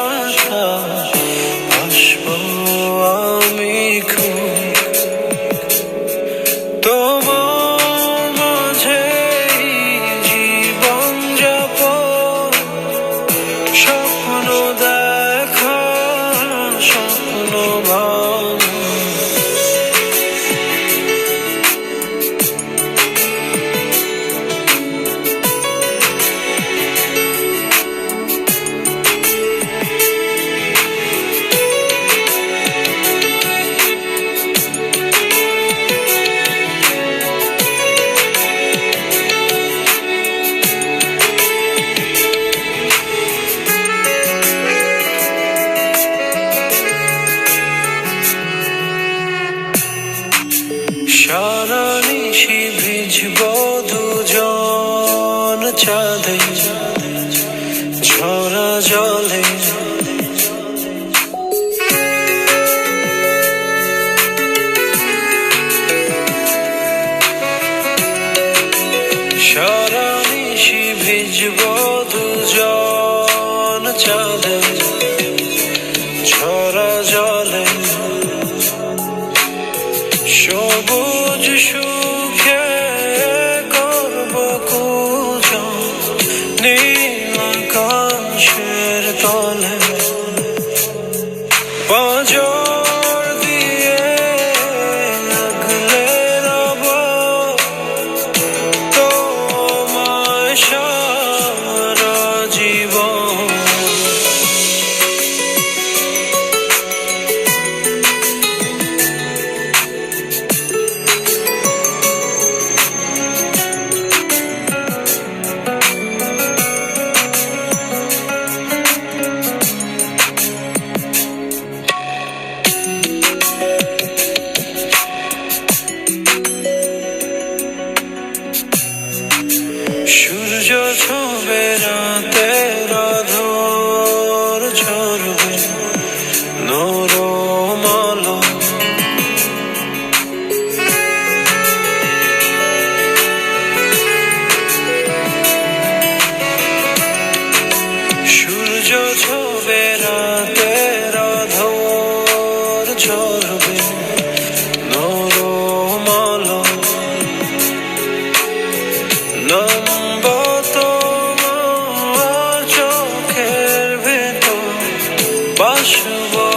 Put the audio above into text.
Oh. সারা নিশি ভিজব দুজন চাঁদে। ঝরা জলে সবুজ সুখে করব কুজন নীল আকাশের তলে। সূর্য ছবে রাতে রাধর ঝরবে নরম of